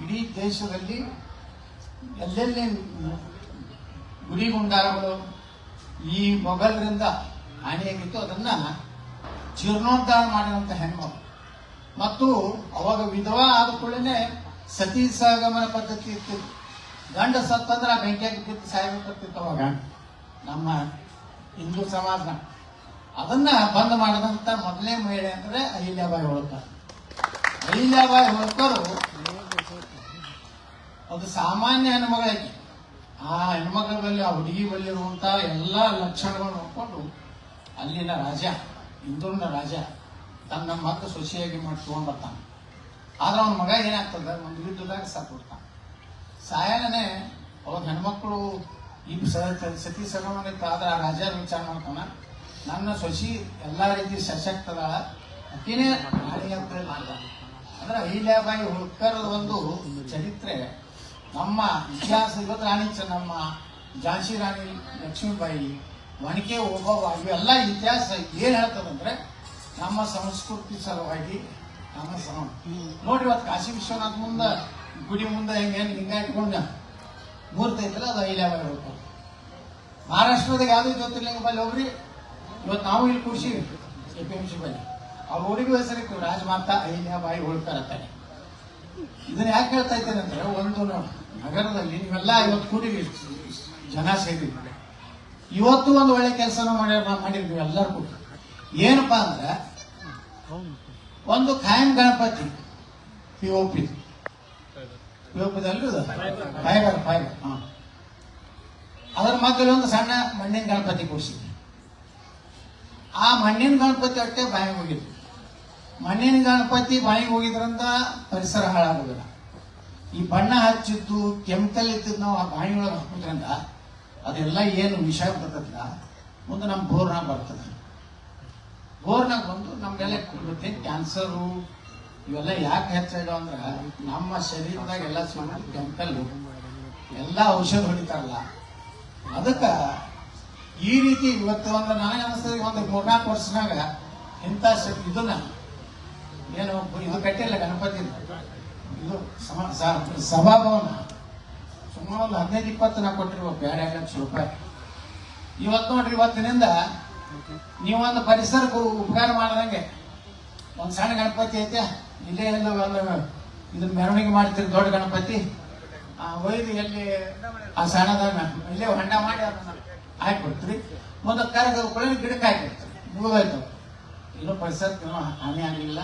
ಇಡೀ ದೇಶದಲ್ಲಿ ಎಲ್ಲೆಲ್ಲಿ ಗುಡಿ ಗುಂಡಾರಗಳು ಈ ಮೊಘಲರಿಂದ ಹಾನಿಯಾಗಿತ್ತು ಅದನ್ನ ಜೀರ್ಣೋದ್ಧಾರ ಮಾಡಿದಂಥ ಹೆಣ್ಮಗಳು ಮತ್ತು ಅವಾಗ ವಿಧವಾ ಆದ ಕೂಡಲೇ ಸತಿ ಸಹಗಮನ ಪದ್ಧತಿ ಇರ್ತಿತ್ತು ಗಂಡ ಸತ್ತಂದ್ರೆ ಆ ಬೆಂಕಿಯಾಗಿ ಬಿದ್ದು ಸಾಯ್ಬೇಕಿತ್ತು ಅವಾಗ. ನಮ್ಮ ಹಿಂದೂ ಸಮಾಜ. ಅದನ್ನ ಬಂದ್ ಮಾಡಿದಂತ ಮೊದಲನೇ ಮಹಿಳೆ ಅಂದ್ರೆ ಅಹಿಲ್ಯಾಬಾಯಿ ಹೋಳ್ಕರ್ ಅಹಿಲ್ಯಾಬಾಯಿ ಹೋಳ್ಕರು ಅದು ಸಾಮಾನ್ಯ ಹೆಣ್ಮಗಳಾಗಿ. ಆ ಹೆಣ್ಮಗಳಲ್ಲಿ, ಆ ಹುಡುಗಿ ಬಲ್ಲಿರುವಂತ ಎಲ್ಲ ಲಕ್ಷಣಗಳು ನೋಡಿಕೊಂಡು ಅಲ್ಲಿನ ರಾಜ ಇಂದೂರಿನ ರಾಜ, ತನ್ನ ಮಕ್ಕ ಸೊಸೆಯಾಗಿ ಮಾಡಿ ತಗೊಂಡ್ಬರ್ತಾನೆ ಆದ್ರೆ ಅವನ ಮಗ ಏನಾಗ್ತದೆ? ಒಂದು ಯುದ್ಧದಾಗ ಸಾಕ್ಬಿಡ್ತಾನೆ ಸಾಯಲನೆ ಅವ್ರ ಹೆಣ್ಮಕ್ಳು ಈ ಸತಿ ಸಗಮನ ಇತ್ತು ಆದ್ರೆ ಆ ರಾಜ ವಿಚಾರ ಮಾಡ್ತಾನ. ನನ್ನ ಸೊಸಿ ಎಲ್ಲಾ ರೀತಿ ಸಶಕ್ತದ ಅತಿನೇ ಮಾಡ್ದ ಅಂದ್ರೆ ಅಹಿಲ್ಯಾಬಾಯಿ ಹುಡ್ಕರದ ಒಂದು ಚರಿತ್ರೆ ನಮ್ಮ ಇತಿಹಾಸ ಇವತ್ತು ರಾಣಿ ಚೆನ್ನಮ್ಮ ಝಾನ್ಸಿ ರಾಣಿ ಲಕ್ಷ್ಮೀಬಾಯಿ ಒನಕೆ ಓಬವ್ವ ಇವೆಲ್ಲ ಇತಿಹಾಸ ಏನು ಹೇಳ್ತದಂದ್ರೆ ನಮ್ಮ ಸಂಸ್ಕೃತಿ ಸಲುವಾಗಿ ನಮ್ಮ ಸಮ ನೋಡ್ರಿ ಇವತ್ತು ಕಾಶಿ ವಿಶ್ವನಾಥ್ ಮುಂದೆ, ಗುಡಿ ಮುಂದೆ ಹೆಂಗೇನು ಲಿಂಗ ಇಟ್ಕೊಂಡ ಮೂರ್ತಿ ಐತಲ್ಲ, ಅದು ಅಹಿಲ್ಯಾಬಾಯಿ ಹೋಗ್ತಾರೆ ಮಹಾರಾಷ್ಟ್ರದಾಗ ಯಾವುದು ಜ್ಯೋತಿರ್ಲಿಂಗ ಬಲ್ಲಿ ಹೋಗ್ರಿ? ಇವತ್ತು ನಾವು ಇಲ್ಲಿ ಕೂರ್ಸಿ, ಎ ಪಿ ಎಂ ಸಿ ಬಲ್ಲಿ ಅವ್ರ ಹುಡುಗಿ ಹೆಸರಿಟ್ಟು ರಾಜಮಾತಾ ಬಾಯಿ ಹೋಳ್ಕರ್ ಅಂತಾನೆ ಇದನ್ನ ಯಾಕೆ ಹೇಳ್ತಾ ಇದ್ದೇನೆ ಅಂದ್ರೆ ಒಂದು ನಗರದಲ್ಲಿ ನೀವೆಲ್ಲ ಇವತ್ತು ಕೂಡಿರಿ, ಜನ ಸೇರಿ ಇವತ್ತು ಒಂದು ಒಳ್ಳೆ ಕೆಲಸನ ಮಾಡಿ ಮಾಡಿದ್ವಿ ಎಲ್ಲರೂ ಕೂಡ. ಏನಪ್ಪಾ ಅಂದ್ರೆ ಒಂದು ಖಾಯಂ Ganapati P O P P O ಪಿದಲ್ಲಿ fibre fibre ಅದರ ಮಧ್ಯದಲ್ಲಿ ಒಂದು ಸಣ್ಣ ಮಣ್ಣಿನ ಗಣಪತಿ ಕೂರಿಸಿದ್ವಿ ಆ ಮಣ್ಣಿನ ಗಣಪತಿ ಅಟ್ಟೆ ಬಾಯಿ ಹೋಗಿದ್ವಿ ಮಣ್ಣಿನ ಗಣಪತಿ ಬಾಯಿಗೆ ಹೋಗಿದ್ರಂತ ಪರಿಸರ ಹಾಳಾಗೋದಿಲ್ಲ. ಈ ಬಣ್ಣ ಹಚ್ಚಿದ್ದು ಕೆಮಿಕಲ್ ಇತ್ತು ನಾವು ಆ ಬಾಯಿ ಒಳಗೆ ಹಾಕೋದ್ರಿಂದ ಅದೆಲ್ಲ ಏನು ವಿಷ ಬರ್ತದಲ್ಲ, ಮುಂದೆ ನಮ್ಮ ಬೋರ್ನಾಗ ಬರ್ತದೆ. ಬೋರ್ನಾಗ ಬಂದು ನಮ್ಗೆಲ್ಲ ಕೊಡುತ್ತೆ, ಕ್ಯಾನ್ಸರು, ಇವೆಲ್ಲ ಯಾಕೆ ಹೆಚ್ಚಾಗ ಅಂದ್ರೆ, ನಮ್ಮ ಶರೀರದಾಗ ಎಲ್ಲ ಸಿಗೋದು ಕೆಮಿಕಲ್ ಎಲ್ಲ ಔಷಧ ಹೊಡಿತಾರಲ್ಲ, ಅದಕ್ಕ ಈ ರೀತಿ ಇವತ್ತು ಒಂದು ನನಗೆ ಅನಿಸ್ತದೆ, ಒಂದು ಮೂರ್ನಾಲ್ಕು ವರ್ಷನಾಗ ಇಂಥ ಇದನ್ನ ಏನು ಇದು ಕಟ್ಟಿಲ್ಲ ಗಣಪತಿ. ಇದು ಸಭಾಭವನ. ಸುಮಾರು ಒಂದು ಹದಿನೈದು ಇಪ್ಪತ್ತು ನಾ ಕೊಟ್ಟಿರುವ ಬೇರೆ ಲಕ್ಷ ರೂಪಾಯಿ. ಇವತ್ತು ನೋಡ್ರಿ, ಇವತ್ತಿನಿಂದ ನೀವೊಂದು ಪರಿಸರಕ್ಕೂ ಉಪಕಾರ ಮಾಡ್ದಂಗೆ. ಒಂದು ಸಣ್ಣ ಗಣಪತಿ ಐತೆ. ಇಲ್ಲೇ ಎಲ್ಲ ಒಂದು ಇದನ್ನ ಮೆರವಣಿಗೆ ಮಾಡ್ತೀರಿ, ದೊಡ್ಡ ಗಣಪತಿ. ಆ ಒಯ್ದು ಎಲ್ಲಿ ಆ ಸಣ್ಣದ ಇಲ್ಲೇ ಹೊಂಡ ಮಾಡಿ ಅದನ್ನ ಹಾಕ್ಬಿಡ್ತೀರಿ. ಮುಂದೆ ಕರಗ ಗಿಡಕ್ಕೆ ಹಾಕಿಬಿಡ್ತೀರಿ. ಮುಗಿದೋಯ್ತು. ಇಲ್ಲೂ ಪರಿಸರಕ್ಕೆ ಹಾನಿ ಆಗಲಿಲ್ಲ.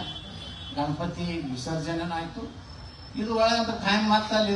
ಗಣಪತಿ ವಿಸರ್ಜನೆ ಆಯ್ತು ಇದು ಒಳಗಂತ ಟೈಮ್ ಮತ್ತೆ ಅಲ್ಲಿ